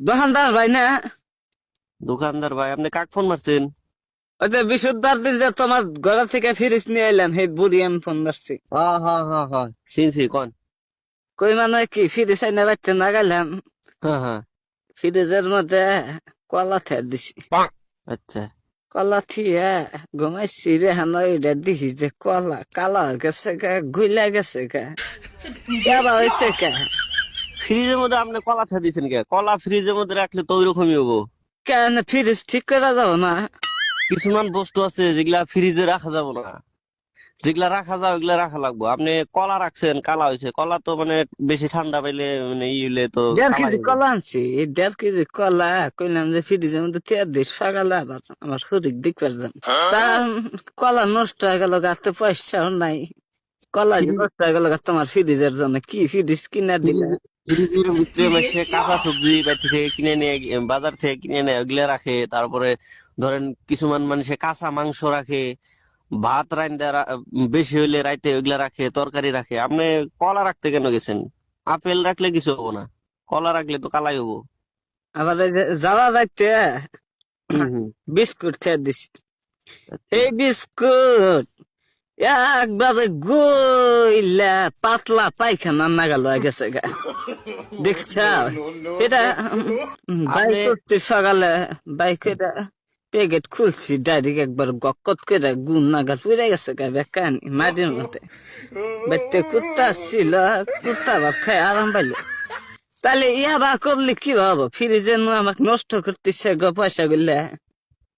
দোকানদার ভাই না? দোকানদার ভাই আপনি কাক ফোন মারছেন? ওই যে বিশুদ্ধবার দিন যে তোমার ঘর থেকে ফিরিস নিয়ে এলাম সেই বুড়ি আমি ফোন ধরছি হ্যাঁ হ্যাঁ হ্যাঁ হ্যাঁ চিনছি কোন? কই মানে কি ফিরিস আইনা বাড়তে না গেলাম। হ্যাঁ হ্যাঁ ফ্রিজের মধ্যে কলা থেয়ে দিছি। আচ্ছা। কলা থিয়ে ঘুমাইছি বেহান ওইটা দিছি যে কলা কালা গেছে গা গুইলা গেছে গা। কেবা হয়েছে কা ফ্রিজের মধ্যে আপনি কলা ছা দিয়েছেন কে? কলা ফ্রিজের মধ্যে রাখলে তো ওইরকমই হব। কেন ফ্রিজ ঠিক করে যাব না? কিছুমান বস্তু আছে যেগুলা ফ্রিজে রাখা যাবে না। যেগুলা রাখা যাবে ওগুলা রাখা লাগবে। আপনি কলা রাখছেন কালা হয়েছে। কলা তো মানে বেশি ঠান্ডা পাইলে মানে ই হইলে তো দেড় কেজি কলা আনছি। দেড় কেজি কলা কইলাম যে ফ্রিজের মধ্যে তেয়ার দিই সকালে আবার আমার শরীর দিক পারতাম তা কলা নষ্ট হয়ে গেল গাতে পয়সাও নাই। কলা নষ্ট হয়ে গেল গা তোমার ফ্রিজের জন্য কি ফ্রিজ কিনা দিলে। ফ্রিজের ভিতরে মাসে কাঁচা সবজি বাড়ি থেকে কিনে নিয়ে বাজার থেকে কিনে নেয় ওগুলা রাখে তারপরে ধরেন কিছুমান মানুষে কাঁচা মাংস রাখে ভাত রান্দা বেশি হইলে রাইতে ওগুলা রাখে তরকারি রাখে। আপনি কলা রাখতে কেন গেছেন? আপেল রাখলে কিছু হব না কলা রাখলে তো কালাই হব। আবার যাওয়া যাইতে। বিস্কুট খেয়ে দিছি। এই বিস্কুট একবারে গইলা পাতলা পায়খানা নাগাল হয়ে গেছে গা। দেখছ? এটা বাইক সকালে বাইক এটা প্যাকেট খুলছি ডাইরেক্ট একবার গক্কত করে গুণ নাগাল পুড়ে গেছে গা বেকানি মাটির মধ্যে। বাইতে কুত্তা ছিল কুত্তা ভাত খাই আরাম পাইলো। তাহলে ইয়া বা করলে কি হব? ফ্রিজে আমাকে নষ্ট করতেছে গো পয়সা গুলা।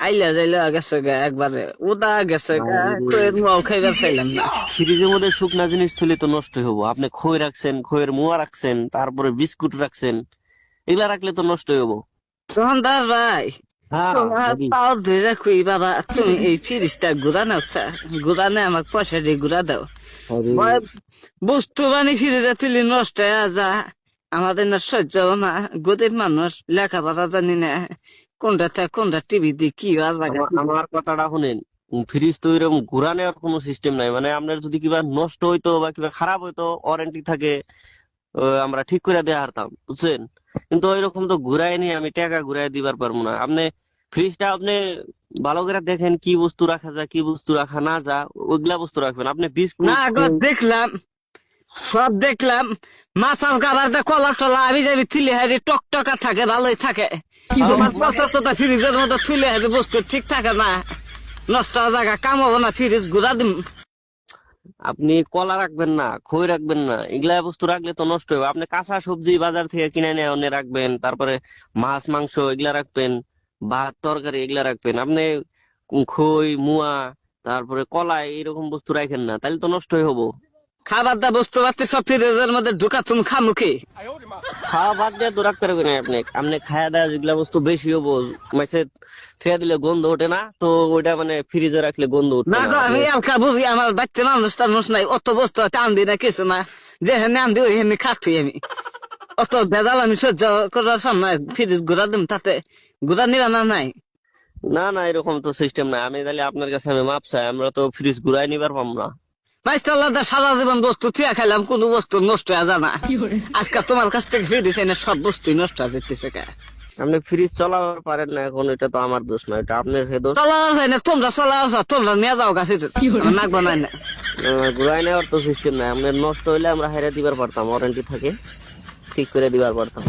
আইলা যাইলা গেছে গা একবারে। উদা গেছে গা খুয়ের মুয়াও খাইবা চাইলাম না। ফ্রিজের মধ্যে শুকনা জিনিস তুলে তো নষ্ট হব আপনি খই রাখছেন খইয়ের মুয়া রাখছেন তারপরে বিস্কুট রাখছেন এগুলা রাখলে তো নষ্ট হব তখন দাস ভাই পাও ধরে খুই বাবা তুমি এই ফিরিসটা ঘুরা নাও ঘুরা নে আমাকে পয়সা দিয়ে ঘুরা দাও। বস্তু বানি ফিরে তুলি নষ্ট হয়ে যা আমাদের না সহ্য না। গরিব মানুষ লেখাপড়া জানি না। কোনটা থেকে কোনটা টিভি কি হওয়া জায়গা আমা- আমার কথাটা শুনেন ফ্রিজ তো এরকম ঘুরা নেওয়ার কোনো সিস্টেম নাই। মানে আপনার যদি কিবা নষ্ট হইতো বা কিবা খারাপ হইতো ওয়ারেন্টি থাকে আমরা ঠিক করে দেওয়া হারতাম বুঝছেন? কিন্তু ওইরকম তো ঘুরাই নিয়ে আমি টাকা ঘুরাই দিবার পারব না। আপনি ফ্রিজটা আপনি ভালো করে দেখেন কি বস্তু রাখা যায় কি বস্তু রাখা না যা ওইগুলা বস্তু রাখবেন। আপনি বিস্কুট না দেখলাম। সব দেখলাম মাছার কাবার দে কলা টলা আমি যাবি তুলে হারি টকটকা থাকে ভালোই থাকে। তোমার পচা চোতা ফ্রিজের মধ্যে তুলে হারি বস্তু ঠিক থাকে না। নষ্ট জায়গা কাম হব না ফ্রিজ ঘুরা দিম। আপনি কলা রাখবেন না খই রাখবেন না এগুলা বস্তু রাখলে তো নষ্ট হবে আপনি কাঁচা সবজি বাজার থেকে কিনে নিয়ে এনে রাখবেন তারপরে মাছ মাংস এগুলা রাখবেন ভাত তরকারি এগুলা রাখবেন। আপনি খই মুয়া তারপরে কলা এরকম বস্তু রাখেন না তাহলে তো নষ্ট হয়ে হব খাবার দা বস্তু পাতি সব ফ্রিজের মধ্যে ঢুকা তুমি খামুখি বাদ দিয়ে পারবেন না আপনি আপনি দাওয়া যেগুলা বস্তু বেশি হব মাসে দিলে গন্ধ ওঠে না তো ওইটা মানে ফ্রিজে রাখলে গন্ধ না আমি এলকা বুঝি আমার বাচ্চা মানুষ টানুষ নাই অত বস্তু টান দি না কিছু না। যে হেনে আন দি ওই হেনে খাচ্ছি আমি। অত ভেজাল আমি সহ্য করার সামনে ফ্রিজ ঘুরা দিম তাতে। ঘুরা নিবা না নাই? না না এরকম তো সিস্টেম নাই। আমি তাহলে আপনার কাছে আমি মাপ চাই আমরা তো ফ্রিজ ঘুরাই নিবার পাম না। মাইস্টাল্লাদা সারা জীবন বস্তু থিয়া খাইলাম কোন বস্তু নষ্ট হয়ে জানা আজকে তোমার কাছ থেকে ফিরে দিছে না সব বস্তুই নষ্ট হয়ে যেতেছে কা? আপনি ফ্রিজ চালাবার পারেন না এখন এটা তো আমার দোষ না এটা আপনার হে দোষ। চলা যায় না তোমরা চলা আসো তোমরা নিয়ে যাও গা নাক বানাই না। ঘুরাই নেওয়ার তো সিস্টেম নাই নষ্ট হইলে আমরা হাইরা দিবার পারতাম ওয়ারেন্টি থাকে ঠিক করে দিবার পারতাম।